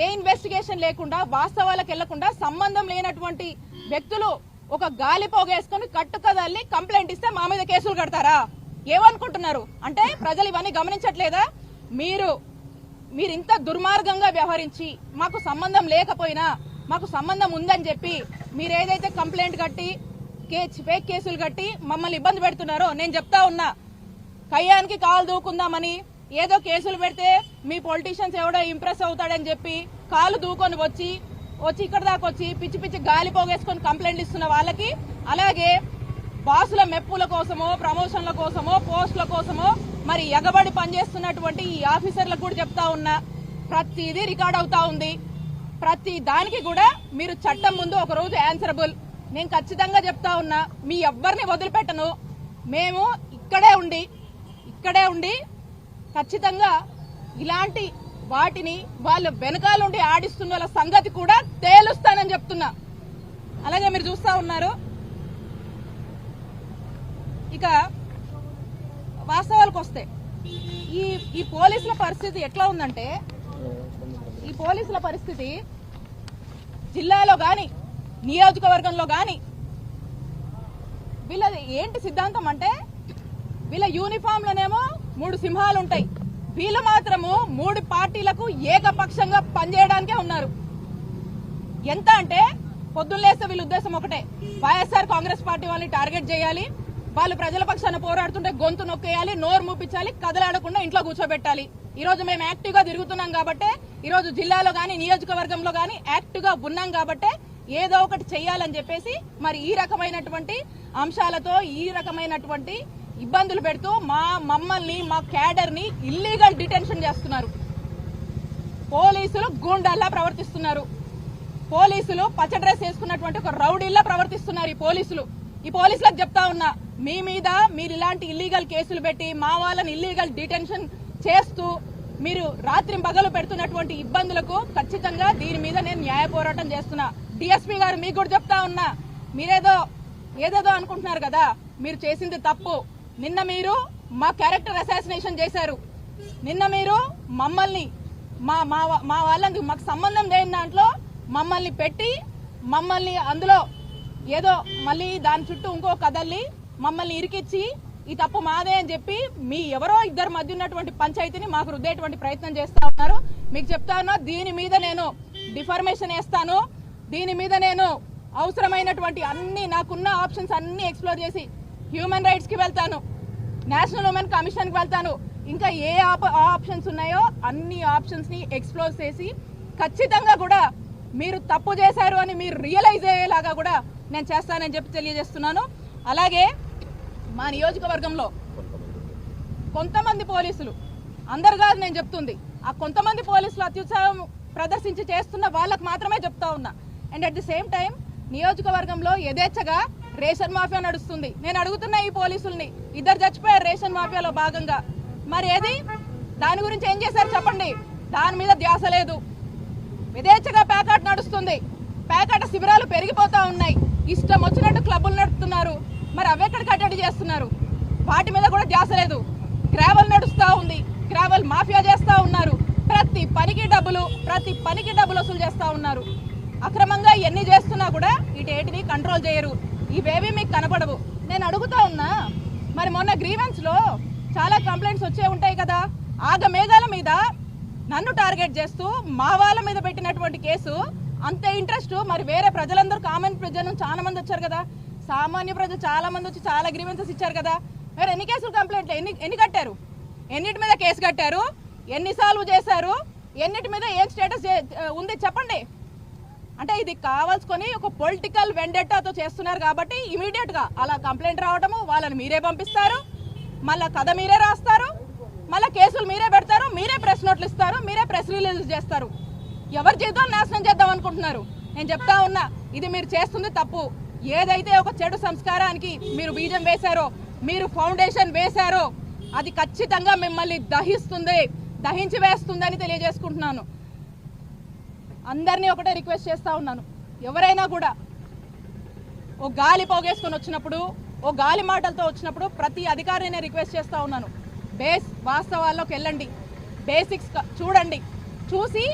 ఏ investigation లేకుండా వాస్తవాలకు వెళ్ళకుండా సంబంధం లేనటువంటి వ్యక్తులు ఒక గాలి పోగేసుకొని కట్టుకదల్లి కంప్లైంట్ ఇస్తే మా మీద కేసులు కడతారా? ఏమనుకుంటున్నారు? అంటే ప్రజలు ఇవన్నీ గమనించట్లేదా? మీరు మీరు ఇంత దుర్మార్గంగా వ్యవహరించి మాకు సంబంధం లేకపోయినా మాకు సంబంధం ఉందని చెప్పి మీరు ఏదైతే కంప్లైంట్ కట్టి ఫేక్ కేసులు కట్టి మమ్మల్ని ఇబ్బంది పెడుతున్నారో నేను చెప్తా ఉన్నా. కయ్యానికి కాలు దూకుందామని ఏదో కేసులు పెడితే మీ పొలిటీషియన్స్ ఎవడో ఇంప్రెస్ అవుతాడని చెప్పి కాలు దూకొని వచ్చి వచ్చి ఇక్కడ దాకా వచ్చి పిచ్చి పిచ్చి గాలి పోగేసుకొని కంప్లైంట్ ఇస్తున్న వాళ్ళకి అలాగే బాసుల మెప్పుల కోసమో ప్రమోషన్ల కోసమో పోస్టుల కోసమో మరి ఎగబడి పనిచేస్తున్నటువంటి ఈ ఆఫీసర్లకు కూడా చెప్తా ఉన్నా. ప్రతిదీ రికార్డ్ అవుతా ఉంది. ప్రతి దానికి కూడా మీరు చట్టం ముందు ఒక రోజు ఆన్సరబుల్ నేను ఖచ్చితంగా చెప్తా ఉన్నా మీ ఎవ్వరిని వదిలిపెట్టను. మేము ఇక్కడే ఉండి ఇక్కడే ఉండి ఖచ్చితంగా ఇలాంటి వాటిని వాళ్ళు వెనకాలండి ఆడిస్తున్న వాళ్ళ సంగతి కూడా తేలుస్తానని చెప్తున్నా. అలాగే మీరు చూస్తా ఉన్నారు. ఇక వాస్తవాలకు వస్తే ఈ ఈ పోలీసుల పరిస్థితి ఎట్లా ఉందంటే ఈ పోలీసుల పరిస్థితి జిల్లాలో కానీ నియోజకవర్గంలో కానీ వీళ్ళది ఏంటి సిద్ధాంతం అంటే వీళ్ళ యూనిఫామ్లోనేమో మూడు సింహాలు ఉంటాయి వీళ్ళు మాత్రము మూడు పార్టీలకు ఏకపక్షంగా పనిచేయడానికే ఉన్నారు. ఎంత అంటే పొద్దున్నేస్తే వీళ్ళ ఉద్దేశం ఒకటే. వైఎస్ఆర్ కాంగ్రెస్ పార్టీ వాళ్ళని టార్గెట్ చేయాలి. వాళ్ళు ప్రజల పక్షాన పోరాడుతుంటే గొంతు నొక్కేయాలి నోరు మూపించాలి కదలాడకుండా ఇంట్లో కూర్చోబెట్టాలి. ఈ రోజు మేము యాక్టివ్గా తిరుగుతున్నాం కాబట్టే ఈ రోజు జిల్లాలో గానీ నియోజకవర్గంలో గానీ యాక్టివ్గా ఉన్నాం కాబట్టే ఏదో ఒకటి చెయ్యాలని చెప్పేసి మరి ఈ రకమైనటువంటి అంశాలతో ఈ రకమైనటువంటి ఇబ్బందులు పెడుతూ మా మమ్మల్ని మా క్యాడర్ని ఇల్లీగల్ డిటెన్షన్ చేస్తున్నారు. పోలీసులు గూండాల్లా ప్రవర్తిస్తున్నారు. పోలీసులు పచ్చ డ్రెస్ వేసుకున్నటువంటి ఒక రౌడీల్లా ప్రవర్తిస్తున్నారు ఈ పోలీసులు. ఈ పోలీసులకు చెప్తా ఉన్నా మీ మీద మీరు ఇలాంటి ఇల్లీగల్ కేసులు పెట్టి మా వాళ్ళని ఇల్లీగల్ డిటెన్షన్ చేస్తూ మీరు రాత్రి పగలు పెడుతున్నటువంటి ఇబ్బందులకు ఖచ్చితంగా దీని మీద నేను న్యాయ పోరాటం చేస్తున్నా. డిఎస్పీ గారు మీకు కూడా చెప్తా ఉన్నా మీరేదో ఏదేదో అనుకుంటున్నారు కదా మీరు చేసింది తప్పు. నిన్న మీరు మా క్యారెక్టర్ అసాసినేషన్ చేశారు. నిన్న మీరు మమ్మల్ని మా మా మా వాళ్ళకి మాకు సంబంధం లేని దాంట్లో మమ్మల్ని పెట్టి మమ్మల్ని అందులో ఏదో మళ్ళీ దాని చుట్టూ ఇంకో కదల్లి మమ్మల్ని ఇరికిచ్చి ఈ తప్పు మాదే అని చెప్పి మీ ఎవరో ఇద్దరు మధ్య ఉన్నటువంటి పంచాయతీని మాకు రుద్దేటువంటి ప్రయత్నం చేస్తా ఉన్నారు. మీకు చెప్తా ఉన్నా దీని మీద నేను డిఫర్మేషన్ వేస్తాను. దీని మీద నేను అవసరమైనటువంటి అన్ని నాకున్న ఆప్షన్స్ అన్ని ఎక్స్ప్లోర్ చేసి హ్యూమన్ రైట్స్కి వెళ్తాను. నేషనల్ ఉమెన్ కమిషన్కి వెళ్తాను. ఇంకా ఏ ఆప- ఆప్షన్స్ ఉన్నాయో అన్ని ఆప్షన్స్ని ఎక్స్ప్లోర్ చేసి ఖచ్చితంగా కూడా మీరు తప్పు చేశారు అని మీరు రియలైజ్ అయ్యేలాగా కూడా నేను చేస్తానని చెప్పి తెలియజేస్తున్నాను. అలాగే మా నియోజకవర్గంలో కొంతమంది పోలీసులు అందరు కాదు నేను చెప్తుంది. ఆ కొంతమంది పోలీసులు అత్యుత్సాహం ప్రదర్శించి చేస్తున్న వాళ్ళకు మాత్రమే చెప్తా ఉన్నా. And at the same time నియోజకవర్గంలో యథేచ్ఛగా రేషన్ మాఫియా నడుస్తుంది. నేను అడుగుతున్నా ఈ పోలీసుల్ని ఇద్దరు చచ్చిపోయారు రేషన్ మాఫియాలో భాగంగా. మరి ఏది? దాని గురించి ఏం చేశారు చెప్పండి. దాని మీద ధ్యాస లేదు. యథేచ్ఛగా ప్యాకాట్ నడుస్తుంది. ప్యాకాట శిబిరాలు పెరిగిపోతా ఉన్నాయి. ఇష్టం వచ్చినట్టు క్లబ్బులు నడుపుతున్నారు. మరి అవెక్కడ కట్టడి చేస్తున్నారు? వాటి మీద కూడా ధ్యాస లేదు. గ్రావెల్ నడుస్తూ ఉంది. గ్రావెల్ మాఫియా చేస్తూ ఉన్నారు. ప్రతి పనికి డబ్బులు ప్రతి పనికి డబ్బులు వసూలు చేస్తూ ఉన్నారు. అక్రమంగా ఎన్ని చేస్తున్నా కూడా ఇటేటిని కంట్రోల్ చేయరు. ఇవేవి మీకు కనపడవు. నేను అడుగుతా ఉన్నా మరి మొన్న గ్రీవెన్స్లో చాలా కంప్లైంట్స్ వచ్చే ఉంటాయి కదా. ఆగ మేఘాల మీద నన్ను టార్గెట్ చేస్తూ మా వాళ్ళ మీద పెట్టినటువంటి కేసు అంత ఇంట్రెస్ట్ మరి వేరే ప్రజలందరూ కామన్ ప్రజలు చాలా మంది వచ్చారు కదా. సామాన్య ప్రజలు చాలా మంది వచ్చి చాలా గ్రీవెన్సెస్ ఇచ్చారు కదా. మరి ఎన్ని కేసులు కంప్లైంట్లు ఎన్ని ఎన్ని కట్టారు? ఎన్నిటి మీద కేసు కట్టారు? ఎన్ని సాల్వ్ చేశారు? ఎన్నిటి మీద ఏం స్టేటస్ ఉంది? చెప్పండి. అంటే ఇది కావాల్సుకొని ఒక పొలిటికల్ వెండెట్టాతో చేస్తున్నారు కాబట్టి ఇమీడియట్గా అలా కంప్లైంట్ రావడము వాళ్ళని మీరే పంపిస్తారు మళ్ళా కథ మీరే రాస్తారు మళ్ళా కేసులు మీరే పెడతారు మీరే ప్రెస్ నోట్లు ఇస్తారు మీరే ప్రెస్ రిలీజ్ చేస్తారు. ఎవరి జీవితాలు నాశనం చేద్దాం అనుకుంటున్నారు? నేను చెప్తా ఉన్నా ఇది మీరు చేస్తుంది తప్పు. ఏదైతే ఒక చెడు సంస్కారానికి మీరు బీజం వేశారో మీరు ఫౌండేషన్ వేశారో అది ఖచ్చితంగా మిమ్మల్ని దహిస్తుంది దహించి వేస్తుందని తెలియజేసుకుంటున్నాను. అందరినీ ఒకటే రిక్వెస్ట్ చేస్తూ ఉన్నాను. ఎవరైనా కూడా ఓ గాలి పోగేసుకొని వచ్చినప్పుడు ఓ గాలి మాటలతో వచ్చినప్పుడు ప్రతి అధికారిని నేను రిక్వెస్ట్ చేస్తూ ఉన్నాను. బేస్ వాస్తవాల్లోకి వెళ్ళండి. బేసిక్స్ చూడండి. చూసి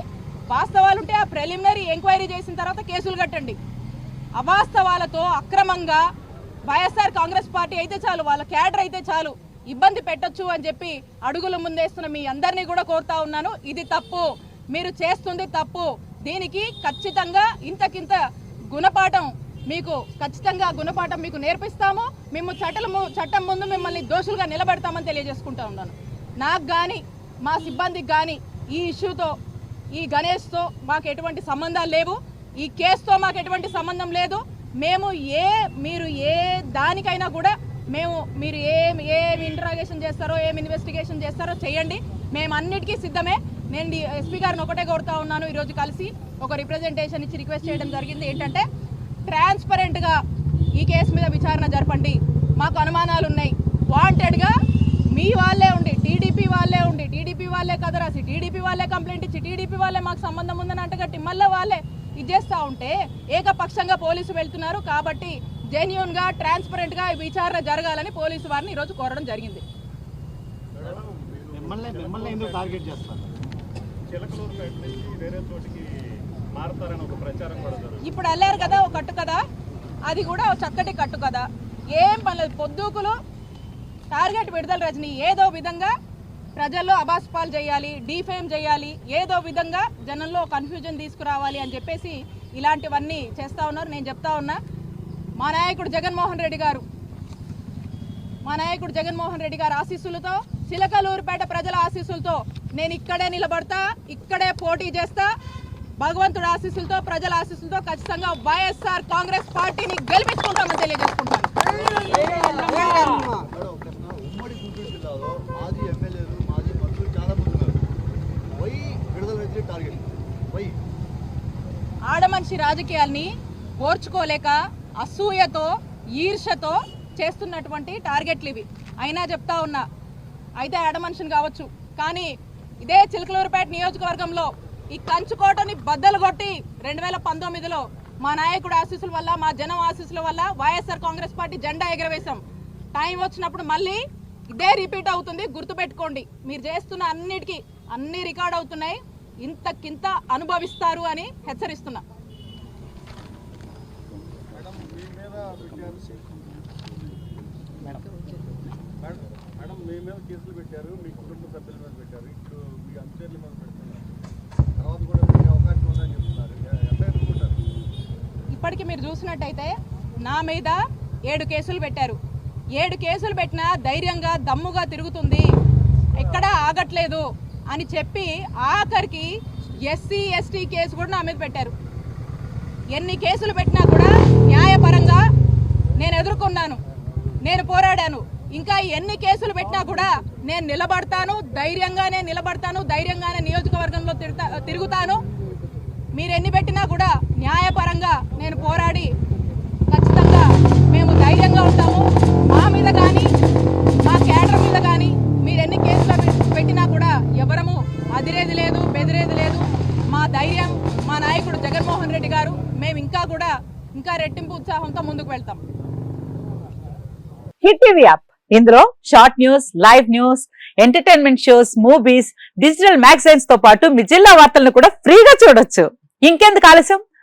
వాస్తవాలు ఉంటే ఆ ప్రిలిమినరీ ఎంక్వైరీ చేసిన తర్వాత కేసులు కట్టండి. అవాస్తవాలతో అక్రమంగా వైఎస్ఆర్ కాంగ్రెస్ పార్టీ అయితే చాలు వాళ్ళ క్యాడర్ అయితే చాలు ఇబ్బంది పెట్టొచ్చు అని చెప్పి అడుగులు ముందేస్తున్న మీ అందరినీ కూడా కోరుతా ఉన్నాను. ఇది తప్పు. మీరు చేస్తుంది తప్పు. దీనికి ఖచ్చితంగా ఇంతకింత గుణపాఠం మీకు ఖచ్చితంగా గుణపాఠం మీకు నేర్పిస్తాము. మేము చట్టము చట్టం ముందు మిమ్మల్ని దోషులుగా నిలబెడతామని తెలియజేసుకుంటా ఉన్నాను. నాకు కానీ మా సిబ్బందికి కానీ ఈ ఇష్యూతో ఈ గణేష్తో మాకు ఎటువంటి సంబంధాలు లేవు. ఈ కేసుతో మాకు ఎటువంటి సంబంధం లేదు. మేము ఏ మీరు ఏ దానికైనా కూడా మేము మీరు ఏం ఏం ఇంటరాగేషన్ చేస్తారో ఏం ఇన్వెస్టిగేషన్ చేస్తారో చేయండి. మేము అన్నిటికీ సిద్ధమే. నేను ఎస్పీ గారిని ఒకటే కోరుతా ఉన్నాను. ఈరోజు కలిసి ఒక రిప్రజెంటేషన్ ఇచ్చి రిక్వెస్ట్ చేయడం జరిగింది. ఏంటంటే ట్రాన్స్పరెంట్గా ఈ కేసు మీద విచారణ జరపండి. మాకు అనుమానాలు ఉన్నాయి. వాంటెడ్గా మీ వాళ్ళే ఉండి టీడీపీ వాళ్ళే ఉండి టీడీపీ వాళ్ళే కథ రాసి టీడీపీ వాళ్ళే కంప్లైంట్ ఇచ్చి టీడీపీ వాళ్ళే మాకు సంబంధం ఉందని అంటగట్టి మళ్ళీ వాళ్ళే ఇది చేస్తూ ఉంటే ఏకపక్షంగా పోలీసు వెళ్తున్నారు. కాబట్టి జెన్యున్గా ట్రాన్స్పరెంట్గా విచారణ జరగాలని పోలీసు వారిని ఈరోజు కోరడం జరిగింది. మిమ్మల్ని మిమ్మల్ని ఎందుకు టార్గెట్ చేస్తారు? చిలకలూరుపేట నుంచి వేరే చోటికి మారుతారని ఒక ప్రచారం కూడా ఇప్పుడు వెళ్ళారు కదా ఒక కట్టు కదా? అది కూడా చక్కటి కట్టు కదా? ఏం పర్లేదు పొద్దుకులు టార్గెట్ విడుదల రజని ఏదో విధంగా ప్రజల్లో అబాస్పాలు చేయాలి డీఫేమ్ చేయాలి ఏదో విధంగా జనంలో కన్ఫ్యూజన్ తీసుకురావాలి అని చెప్పేసి ఇలాంటివన్నీ చేస్తా ఉన్నారు. నేను చెప్తా ఉన్నా మా నాయకుడు జగన్మోహన్ రెడ్డి గారు మా నాయకుడు జగన్మోహన్ రెడ్డి గారి ఆశీస్సులతో చిలకలూరుపేట ప్రజల ఆశీస్సులతో నేను ఇక్కడే నిలబడతా ఇక్కడే పోటీ చేస్తా. భగవంతుడు ఆశీస్సులతో ప్రజల ఆశీస్సులతో ఖచ్చితంగా వైఎస్ఆర్ కాంగ్రెస్ పార్టీని గెలిపించుకుంటామని తెలియజేసుకుంటాను. ఆడమనిషి రాజకీయాల్ని ఓర్చుకోలేక అసూయతో ఈర్షతో చేస్తున్నటువంటి టార్గెట్లు ఇవి. అయినా చెప్తా ఉన్నా అయితే ఆడమనిషిని కావచ్చు. కానీ ఇదే చిలకలూరుపేట నియోజకవర్గంలో ఈ కంచుకోటని బద్దలు కొట్టి రెండు వేల పంతొమ్మిదిలో మా నాయకుడు ఆశీస్సుల వల్ల మా జనం ఆశీస్సుల వల్ల వైఎస్ఆర్ కాంగ్రెస్ పార్టీ జెండా ఎగరవేశాం. టైం వచ్చినప్పుడు మళ్ళీ ఇదే రిపీట్ అవుతుంది. గుర్తుపెట్టుకోండి మీరు చేస్తున్న అన్నిటికీ అన్ని రికార్డ్ అవుతున్నాయి. ఇంతకింత అనుభవిస్తారు అని హెచ్చరిస్తున్నా. మేడం మీ మీద కేసులు పెట్టారు. మీ కుటుంబ సభ్యుల మీద పెట్టారు ఇప్పుడు మీ అనుచరుల మీద పెడుతున్నారు తర్వాత కూడా మీకు అవకాశం ఉందని చెప్తున్నారు ఎ- ఎట్లా ఎదుర్కొంటారు ఇప్పటికి మీరు చూసినట్టయితే నా మీద ఏడు కేసులు పెట్టారు. ఏడు కేసులు పెట్టినా ధైర్యంగా దమ్ముగా తిరుగుతుంది. ఎక్కడా ఆగట్లేదు అని చెప్పి ఆఖరికి ఎస్సీ ఎస్టీ కేసు కూడా నా మీద పెట్టారు. ఎన్ని కేసులు పెట్టినా కూడా న్యాయపరంగా నేను ఎదుర్కొన్నాను నేను పోరాడాను. ఇంకా ఎన్ని కేసులు పెట్టినా కూడా నేను నిలబడతాను ధైర్యంగానే నిలబడతాను ధైర్యంగానే నియోజకవర్గంలో తిరుగుతాను. మీరు ఎన్ని పెట్టినా కూడా న్యాయపరంగా నేను పోరాడి ఖచ్చితంగా మేము ధైర్యంగా ఉంటాము. మా మీద కానీ మా క్యాడర్ మీద కానీ మీరు ఎన్ని కేసులు పెట్టినా కూడా ఎవరము అదిరేది లేదు బెదిరేది లేదు. మా ధైర్యం మా నాయకుడు జగన్మోహన్ రెడ్డి గారు మేము ఇంకా కూడా ఇంకా రెట్టింపు ఉత్సాహంతో ముందుకు వెళ్తాం. Hit TV app. ఇందులో short news live news entertainment shows movies digital మ్యాగజైన్స్తో పాటు మీ జిల్లా వార్తలను కూడా ఫ్రీగా చూడొచ్చు. ఇంకెందుకు ఆలస్యం?